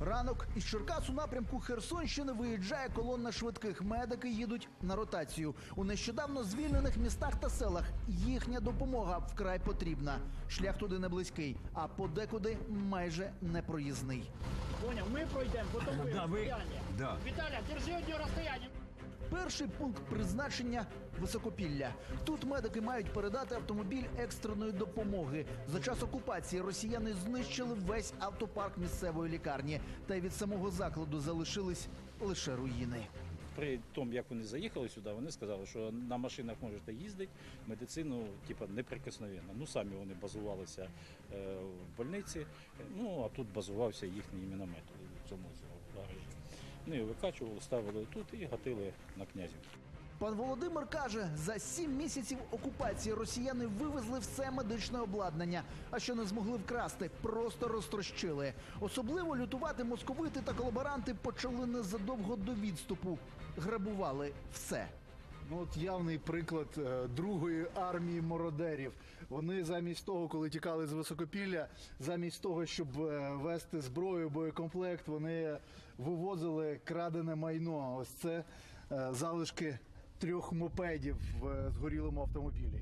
Ранок із Черкас у напрямку Херсонщини виїжджає колона швидких. Медики їдуть на ротацію. У нещодавно звільнених містах та селах їхня допомога вкрай потрібна. Шлях туди не близький, а подекуди майже непроїзний. Понял, мы пройдем, потом вы Да, вы- расстояние. да. Виталя, держи одно расстояние. Перший пункт призначення високопілля. Тут медики мають передати автомобіль екстреної допомоги. За час окупації росіяни знищили весь автопарк місцевої лікарні, та й від самого закладу залишились лише руїни. При тому, як вони заїхали сюди, вони сказали, що на машинах можете їздити, медицину типу, неприкосновенно. Ну самі вони базувалися е, в больниці, ну а тут базувався їхній міномет у цьому гаражі. Ну і викачували, ставили тут і гатили на князів. Пан Володимир каже, за сім місяців окупації росіяни вивезли все медичне обладнання, а що не змогли вкрасти, просто розтрощили. Особливо лютувати московити та колаборанти почали незадовго до відступу. Грабували все. Ну, от явний приклад е, другої армії мародерів. Вони замість того, коли тікали з високопілля, замість того, щоб е, вести зброю, боєкомплект, вони вивозили крадене майно. Ось це е, залишки трьох мопедів в е, згорілому автомобілі.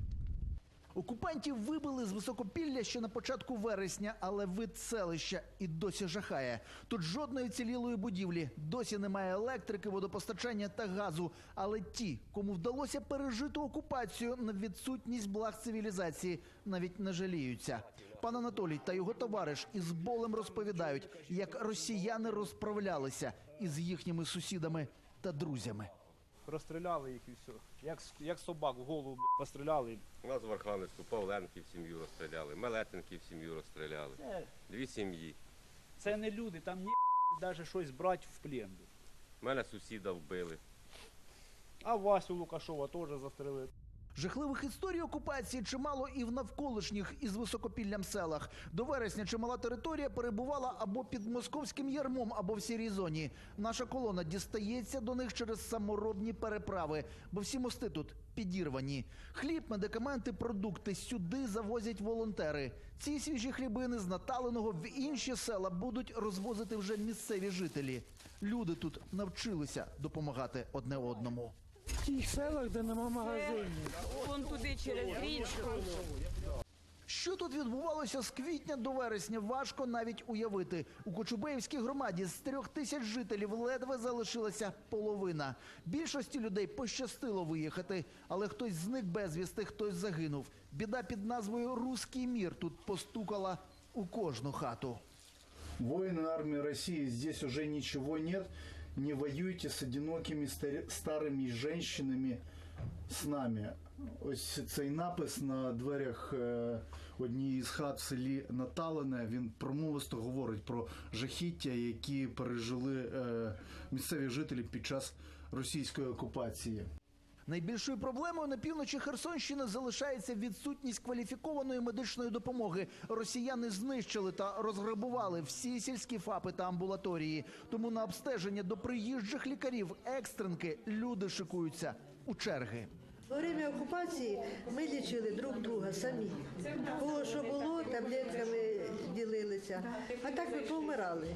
Окупантів вибили з високопілля ще на початку вересня, але вид селища і досі жахає. Тут жодної цілілої будівлі, досі немає електрики, водопостачання та газу. Але ті, кому вдалося пережити окупацію на відсутність благ цивілізації, навіть не жаліються. Пан Анатолій та його товариш із болем розповідають, як росіяни розправлялися із їхніми сусідами та друзями. Розстріляли їх і все. Як, як собак в голову б**, постріляли. У нас в Архангельську Павленків сім'ю розстріляли, Мелетенків сім'ю розстріляли. Це, Дві сім'ї. це не люди, там ні навіть щось брати в плен. Мене сусіда вбили. А Васю Лукашова теж застрелили. Жахливих історій окупації чимало і в навколишніх із високопіллям селах. До вересня чимала територія перебувала або під московським ярмом, або в сірій зоні. Наша колона дістається до них через саморобні переправи, бо всі мости тут підірвані. Хліб, медикаменти, продукти сюди завозять волонтери. Ці свіжі хлібини з Наталеного в інші села будуть розвозити вже місцеві жителі. Люди тут навчилися допомагати одне одному. В тих селах, де нема магазинів. Вон туди через річку. Що тут відбувалося з квітня до вересня, важко навіть уявити. У Кочубеївській громаді з трьох тисяч жителів ледве залишилася половина. Більшості людей пощастило виїхати, але хтось зник безвісти, хтось загинув. Біда під назвою Руський мір тут постукала у кожну хату. Воины армии России, здесь уже ничего нет. Не воюйте с одинокими старыми женщинами с нами. Ось цей напис на дверях е, однієї з хат в селі Наталене. Він промовисто говорить про жахіття, які пережили е, місцеві жителі під час російської окупації. Найбільшою проблемою на півночі Херсонщини залишається відсутність кваліфікованої медичної допомоги. Росіяни знищили та розграбували всі сільські ФАПи та амбулаторії. Тому на обстеження до приїжджих лікарів екстренки люди шикуються у черги. Во время окупації ми лічили друг друга самі. Кого що було, таблетками ділилися. А так ми повмирали.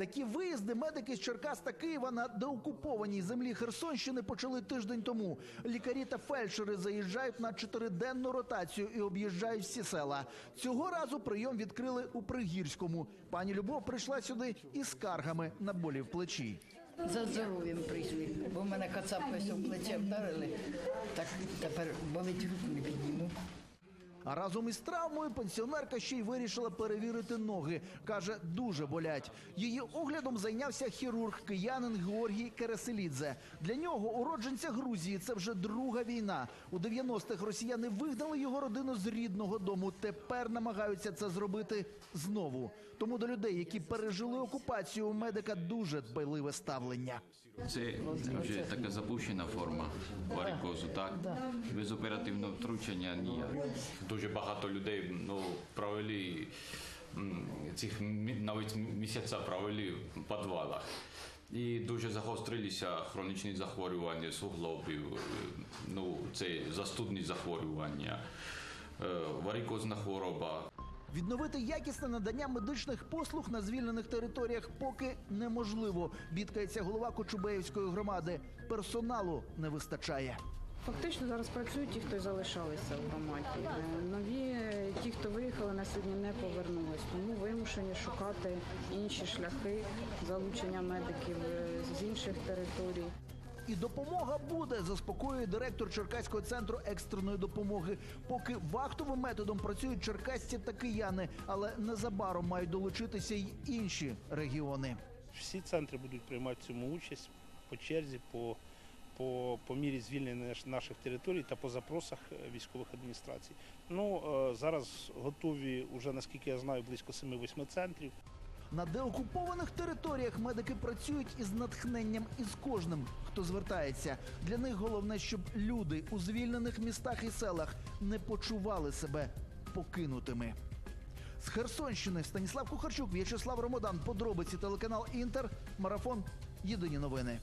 Такі виїзди медики з Черкас та Києва на деокупованій землі Херсонщини почали тиждень тому. Лікарі та фельдшери заїжджають на чотириденну ротацію і об'їжджають всі села. Цього разу прийом відкрили у Пригірському. Пані Любов прийшла сюди із скаргами на болі в плечі. За здоров'ям прийшли, бо в мене кацапкою в плече вдарили. Так тепер болить руку не підніму. А разом із травмою пенсіонерка ще й вирішила перевірити ноги. Каже, дуже болять. Її оглядом зайнявся хірург киянин Георгій Кереселідзе. Для нього, уродженця Грузії, це вже друга війна. У 90-х росіяни вигнали його родину з рідного дому. Тепер намагаються це зробити знову. Тому до людей, які пережили окупацію, у медика дуже дбайливе ставлення. Це вже така запущена форма варикозу, так? Без оперативного втручання ніяк. Дуже багато людей ну, провели цих мі- навіть місяця провели в підвалах. І дуже загострилися хронічні захворювання суглобів, ну, це застудні захворювання, е, варикозна хвороба. Відновити якісне надання медичних послуг на звільнених територіях поки неможливо. Бідкається голова Кочубеївської громади. Персоналу не вистачає. Фактично зараз працюють ті, хто залишалися в громаді. Е, Нові ті, хто виїхали на сьогодні, не повернулись. Тому вимушені шукати інші шляхи залучення медиків е, з інших територій. І допомога буде, заспокоює директор Черкаського центру екстреної допомоги. Поки вахтовим методом працюють черкасці та кияни, але незабаром мають долучитися й інші регіони. Всі центри будуть приймати цьому участь по черзі, по, по, по мірі звільнення наших територій та по запросах е, військових адміністрацій. Ну, е, зараз готові, уже наскільки я знаю, близько 7-8 центрів. На деокупованих територіях медики працюють із натхненням із кожним, хто звертається. Для них головне, щоб люди у звільнених містах і селах не почували себе покинутими. З Херсонщини Станіслав Кухарчук, В'ячеслав Ромодан. Подробиці телеканал Інтер. Марафон. Єдині новини.